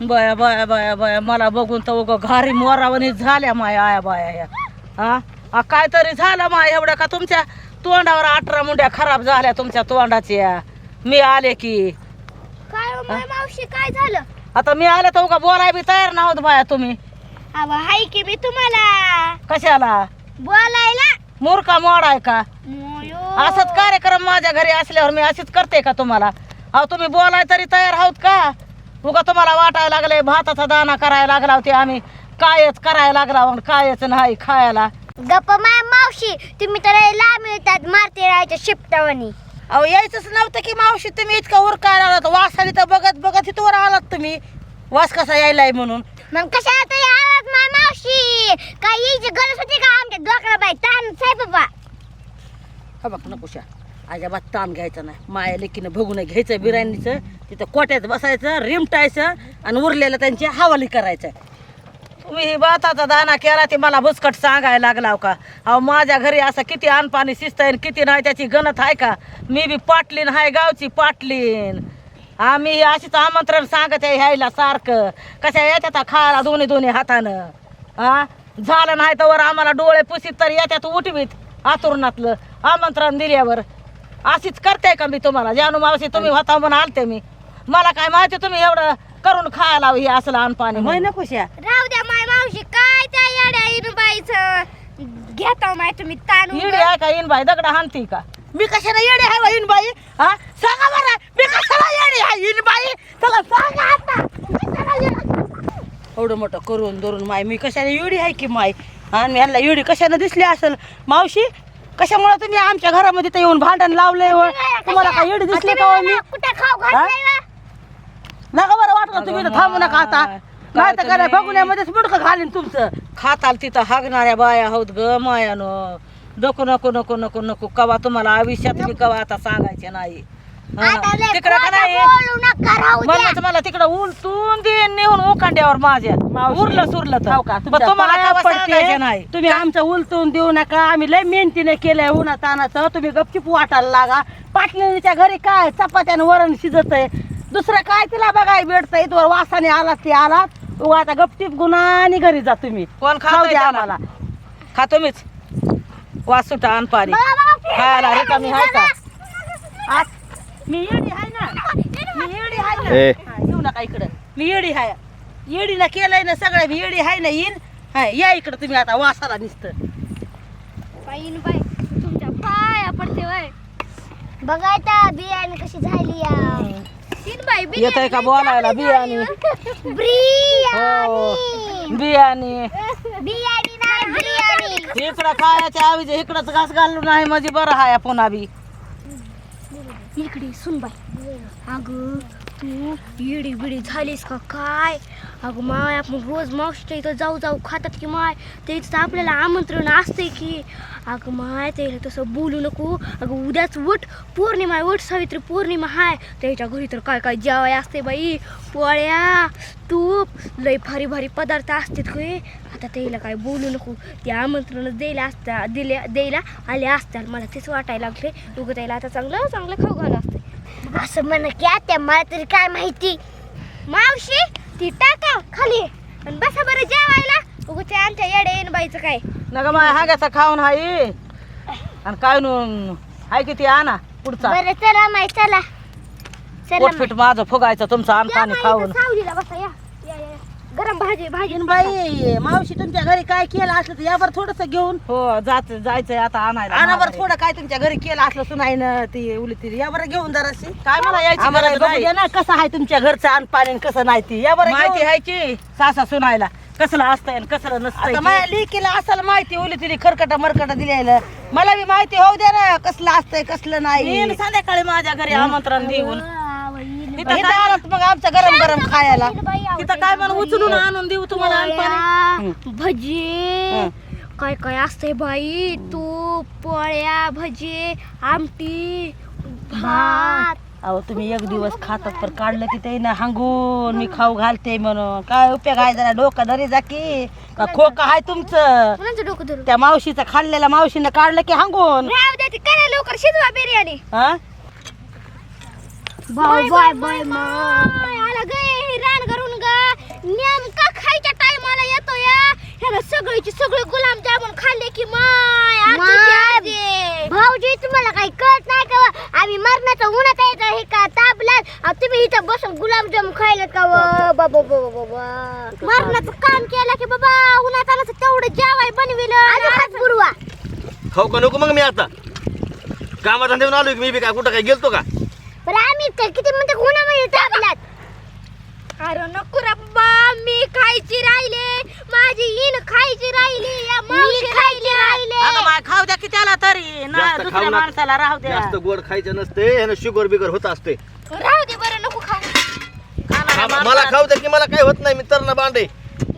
बया बया बया बया मला बघून तर उगं घारी मोरावणी झाल्या माया आया बाया या हा? आ, काहीतरी झालं माय एवढं का तुमच्या तोंडावर अठरा मुंड्या खराब झाल्या तुमच्या तोंडाच्या? मी आले की. काय हो माय मावशी काय झालं? आता मी आले तर उगा बोलाय बी तयार नव्हत बाया तुम्ही. अव हाय की मी तुम्हाला. कशाला? बोलायला? मूर्खा मोड आहे का? मोयो. असंच कार्यक्रम माझ्या घरी असल्यावर मी अशीच करते का तुम्हाला? अहो तुम्ही बोलाय तरी तयार आहोत का? उगा तुम्हाला वाटायला लागले भाताचा दाना करायला लागला होते आम्ही. कायच करायला लागला मग कायच नाही खायला. गप्प माय मावशी तुम्ही तर लांब मिळतात मारते राहायच्या शिपटावानी. अहो यायचंच नव्हतं की मावशी तुम्ही इतका उरकायला आलात. वासाली तर बघत बघत इथवर आलात तुम्ही. वास कसा यायलाय म्हणून. मग कशाला तरी आवाज माय मावशी? काय यायची गरज होती का आमच्या डोकरा बाई? ताण साहेब बाबा. हा बघ नकोशा अजिबात ताण घ्यायचा नाही. माया लेकीनं बघून घ्यायचं बिर्याणीचं तिथं कोट्यात बसायचं रिमटायचं आणि उरलेलं त्यांची हवाली करायचं तुम्ही ही भाताचा दाना केला ते मला बुसकट सांगायला लागला का? अहो माझ्या घरी असं किती अनपाणी शिस्त आहे आणि किती नाही त्याची गणत आहे का? मी बी पाटलीन हाय गावची पाटलीन. आम्ही अशीच आमंत्रण सांगत आहे ह्यायला सारखं. कशा येतात खायला दोन्ही दोन्ही हातानं? हा झालं नाही तर आम्हाला डोळे पुसीत तर येत्यात उठवीत आतुरणातलं. आमंत्रण दिल्यावर. अशीच करते का मी तुम्हाला? जानू मावशी तुम्ही होता म्हणून आलते मी. मला काय माहिती तुम्ही एवढं करून खायला हे असलं अनपाणी होय ना खुशा राहू द्या माय मावशी काय त्या येड्या इनबाईचं? घेता माय तुम्ही येडी आहे का इन बाई दगड हाणती का? मी कशाला येडी आहे बा इन बाई हा? सांगा बरं मी कशाला येडी आहे इन बाई चला सांगा आता. कशाला येडी? एवढं मोठं करून धरून माय मी कशाला येडी आहे की माय? आणि ह्यांना येडी कशाने दिसली असेल? मावशी कशामुळे तुम्ही आमच्या घरामध्ये तर येऊन भांडण लावलंय व? तुम्हाला काय येडी दिसली का हो मी? कुठे खाऊ घातलंय वा? नका बरं वाटलं तुम्ही थांबू नका आता. नाही तर काय बघण्यामध्येच मुडकं घालीन तुमचं. खाताल तिथं हागणाऱ्या बाया आहोत ग मायानं. नको नको नको नको नको कवा तुम्हाला आयुष्यात मी कवा आता सांगायचे नाही. तिकडं का नाही? म्हणूनच मला तिकडं उलटून देईन नेऊन माझ्या. उरलं सुरलं तर. हो का? मग तुम्हाला नाही तुम्ही आमचं उलटून देऊ नका. आम्ही लय मेहनतीने केलंय उन्हा तानाचं तुम्ही गपचीप वाटायला लागा. पाटलीच्या घरी काय? चपात्यानं वरण शिजत आहे दुसरं काय तिला बघाय भेटतंय? इथवर वासाने आलात ते आलात. उगा आता गपचीप गुणानी घरी जा तुम्ही. कोण खाऊ द्या आम्हाला. खातो मीच वास सुटा अनपारी. बघा मावशी, खायला रिकामी आहे का? आज मी येडी आहे ना. मी येडी आहे ना. ए. हा, येऊ नका इकडं. मी येडी आहे येडीला केलंय ना सगळं मी येडी आहे ना येईन. हा या इकडं तुम्ही आता वासाला नुसतं. बाईन बाई तुमच्या पाया पडते वय. बघा आता बियाणी कशी झाली या. तीन बाई येत आहे का बोलायला? बियाणी. बिर्याणी बियाणी. बियाणी. नाही बिर्याणी इकडं खायच्या आवीचे इकडंच घास घालून आहे म्हणजे बरं हाय पुन्हा बी. इकडे सुन बाई. अगं तू इडी बिडी झालीस का काय? अगं माय आपण रोज मावशीच्या इथं जाऊ जाऊ खातात की माय? त्याचं आपल्याला आमंत्रण असते की. अगं माय त्याला तसं बोलू नको. अगं उद्याच वट पौर्णिमा आहे वट सावित्री पौर्णिमा आहे. त्याच्या घरी तर काय काय जेवाय असते बाई? पोळ्या तूप लय भारी भारी पदार्थ असतात काय आता त्याला काय बोलू नको. ते आमंत्रणच द्यायला असता दिल्या द्यायला आले असतात मला तेच वाटायला लागले उगं त्याला आता चांगलं चांगलं खाऊ घाल असते असं म्हण की आता मला तरी काय माहिती? मावशी ती टाका खाली. आणि बसा बरं जेवायला. उगं ते आमच्या येडे येईन बाईचं काय? नका माय हाग्याचा खाऊन हाय आणि काय नून हाय किती आणा पुढचा. बरं चला माय चला. चला पोटफिट माझं फुगायचं तुमचं अनपाणी खाऊन. सावलीला बसा या. भाजी भाजी बाई मावशी तुमच्या घरी काय केलं असलं तर यावर थोडस घेऊन. हो जात जायचंय आता आणायला आणावर. थोडं काय तुमच्या घरी केलं असलं सुनाईनं ती उली ती. यावर घेऊन जराशी काय मला यायची आम्हाला गरज बघू नाही. द्या ना कसं आहे तुमच्या घरचं अनपाणी कसं नाही ती. यावर माहिती आहे की सासा सुनायला. कसलं असतंय आणि कसलं नसतंय आता ते. लेकीला माहिती उली तिने खरकटा मरकटा दिलेलं. मला बी माहिती होऊ द्या ना कसलं असतंय कसलं नाही. येईन संध्याकाळी माझ्या घरी आमंत्रण देऊन. इथं काय आणत मग आमचं गरम गरम खायला. तिथं काय म्हणून उचलून आणून देऊ तुम्हाला पोळ्या, भजी. काय काय असतंय बाई? तूप पोळ्या भजी आमटी भात. अहो तुम्ही एक दिवस खातात तर काढलं की ते ना हांगून मी खाऊ घालते म्हणून. काय उपयोग आहे जरा डोकं धरी जा की. का खोक आहे तुमचं? कोणाचं डोकं धरून त्या मावशीचं खाल्लेल्या मावशीनं काढलं की हांगून. राहू द्या ती. करा लवकर शिजवा बिर्याणी. हा? बाय बाय बाय आला गे रान करून ग. नेमका खायच्या टायमाला येतो या. ह्याला सगळीची सगळे गुलाबजामुन खाल्ले की माय. भाऊजी तुम्हाला काही कळत नाही का? आम्ही मरणाचं उन्हात यायचं हे का तापलात तुम्ही इथं बसून गुलाबजाम खायला का? बाबा बाबा बाबा मरणाचं काम केलं की बाबा उन्हात आलं तेवढं जेवाय बनविलं. गुरुवा खाऊ का नको मग मी आता? कामात देऊन आलो की मी बी काय? कुठं काय गेलतो का? बरं आम्ही तर किती म्हणते उन्हामध्ये तापलात अरे नको रे बाबा मी खायची राहिले. माझी इन खायची राहिली या मावशी खायची राहिले. अगं माय खाऊ द्या की त्याला तरी. ना जास्त दुसऱ्या नका. माणसाला राहू द्या. जास्त गोड खायचं नसते ह्यानं शुगर बिगर होत असते. राहू दे बरं नको खाऊ. खाणाऱ्या मला माणसाला- खाऊ द्या की मला काय होत नाही मी तर ना बांडे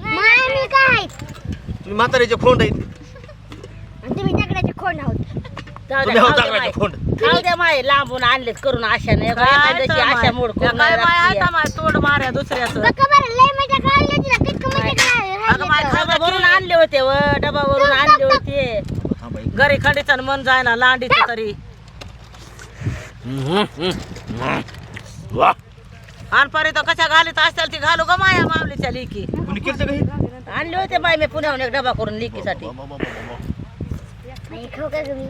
मी काय? तुम्ही म्हातारीचे खोंड आहेत. तुम्ही दगडाचे खोंड आहोत. जाऊ तुम्ही द्या, हो खाऊ माय. खाऊ द्या माय लांबून आणलेत करून एखाद्याची तर आशा माय. मोड करून माय माय तोड माऱ्या दुसऱ्याचं. बघा बरं लय मजा काढली होती ना कितकं मजा अगं माय खाऊ डबावरून आणले होते व डबावरून आणले होते. थांबा एक. घरी खंडीचं आणि मन जायना लांडीचं तरी. हम्म, हम्म, हम्म. वा. पर्यंत कशा घालीत असतील ती घालू ग माया माऊलीच्या लेकी. कुणी केलं का हे? आणले होते बाय मी पुण्याहून एक डबा करून लिकीसाठी. खाऊ का तुम्ही.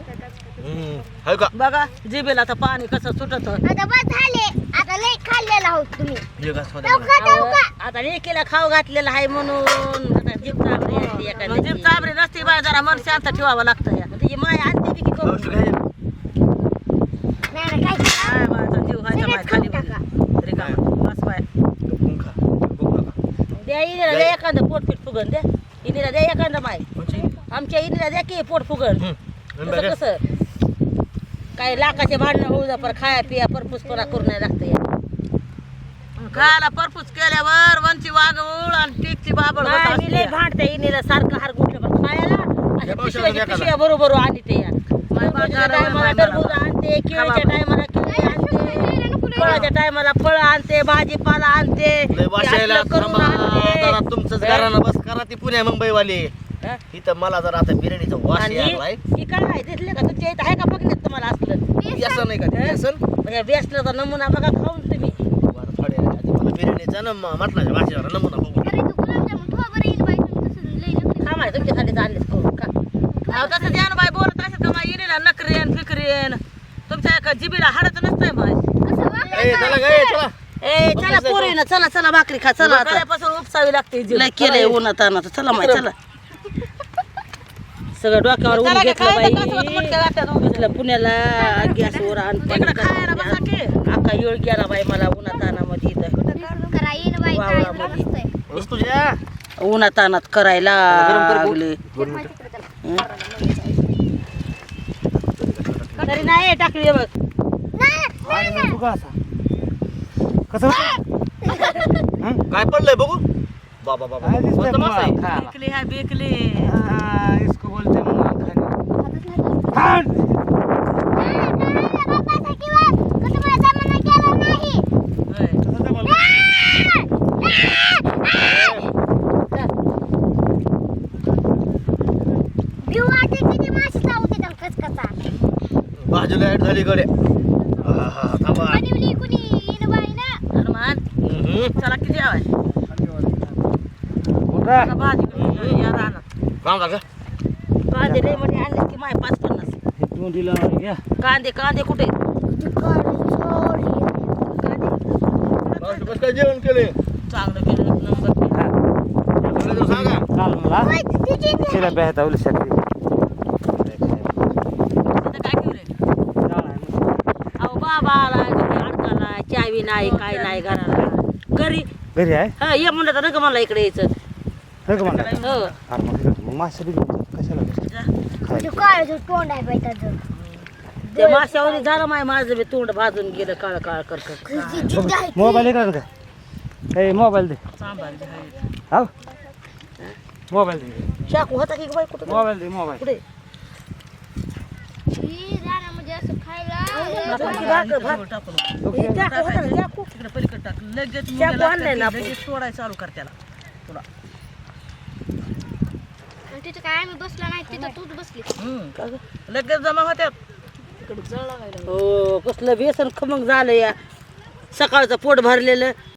हाय का? बघा जिबेला तर पाणी कसं सुटत. आता बस झाले. आता खाल्लेला आहोत तुम्ही. हे आता लेकीला खाऊ घातलेला आहे म्हणून. आता जीभ चालली असते जीभ एखाद्याची. चाबरी नसती बाय जरा मन शांत ठेवावं लागतं या. तिची माय आणते बी की मला. करून. औषध घ्या. नाही नाही काय काय बायचा जीव व्हायचा माय खाली टाका. रिकामा बस बाय. गप्पून खा. गप्पून नका. द्या इनीला द्या एखादं पोट पीठ फुगन द्या. इनीला द्या एखादं माय? आमच्या इनीला द्या की पोट हम्म. आणि कसं बघा. कसं? काय लाखाचे भांडणं होऊ जा पर खाया पिया परपूसपणा करून नाही लागतं या खायला परपूस केल्यावर वंची वागवूळ आणि टीकची बाबळ मी असते. भांडते इनीला सारखं हार गुटलं पण खायला पिशव्याची. पिशव्या बरोबर आणते ते या टायमाला टरबूज. आणते केळीच्या. टायमाला केळी आणते फळाच्या टायमाला फळ आणते भाजीपाला आणते लय ते वाशायला असलं करून थांबा. आणते. जरा तुमचंच घरानं बस करा ती पुण्या मुंबईवाले हा? इथं मला जरा आता बिर्याणीचा वास आणि ही काय आहे दिसले का? तुमच्या इथं आहे का? बघण्यात तुम्हाला असलं. व्यसन नाही का? ते व्यसन म्हणजे बेसनाचा नमुना बघा खाऊन तुम्ही. बरं, थोड्या वेळाने. मला बिर्याणीचा ना म- मटणाच्या भाजीवर नमुना बघू. अरे तू गुलाबजामुन ठेवा बरं येईन बाई तुम्ही तसं लय नखरे. खा माय तुमच्यासाठी आणलेच करून का अहो, तसं द्यान बाय बोलत असेल नकरेन फिकरेन. तुमच्या एका जिबीला हाडच नसतंय माय असं ए चला ग ए, चला. ए चला पोरी ना चला चला भाकरी खा चला आता. उपसावी लागते जीभ. लय केलंय उन्हात आणत चला माय चला. सगळं डोक्यावर ऊन घेतलं बाई. घेतलं पुण्याला गॅसवर. अक्का येळ गेला बाई मला उन्हात आणामध्ये इथं उन्हात आणत करायला. लागले. तरी नाही टाकली बघ. काय पडलंय बघू? बाबा बाबा. मस्त मस्त आहे. बेकली हाय बेकली. बोलते हैं त्याला कचकचा. बाजूला ऍड झाली कडे. चला किती हवाय बोला भाजी या का? कांदे म्हणजे आणले की माय पाच पन्नास? हे तोंडीला घ्या. कांदे कांदे कुठे? काय जेवण केले चांगलं केलं नंबर सांगा. काल मला तिला बेहता काय केलं अहो बाबा आला घरी अडकाला चावी नाही काय नाही घराला. घरी? घरी आहे? हा ये म्हणलं तर नका मला इकडे यायचं. हो का हो. अरे मग मासे बी घेऊन काळं तोंड आहे बाई त्याचं. ते माशावर झालं माय माझं बी तोंड भाजून गेलं काळ काळ कर कर. ती जिद्द आहे. मोबाईल इकडे का ए मोबाईल दे हाय. हा मोबाईल दे चाकू होता की बाई कुठं मोबाईल दे मोबाईल कुठे ही रानामध्ये असं खायला नको की भाकर, भात. जवळ टाकू नको. हे चाकू होता ना, चाकू. तिकडे पलीकडे टाक लगेच चाकू मुंग्या आणलाय ना लागतात आपण. की लगेच सोडायला चालू कर त्याला थोडा तिथं काय आम्ही बसला नाही तिथं तूच बसली. हम्म. लगेच जमा होत्यात हो कसलं व्यसन खमंग झालं या. सकाळचं पोट भरलेलं.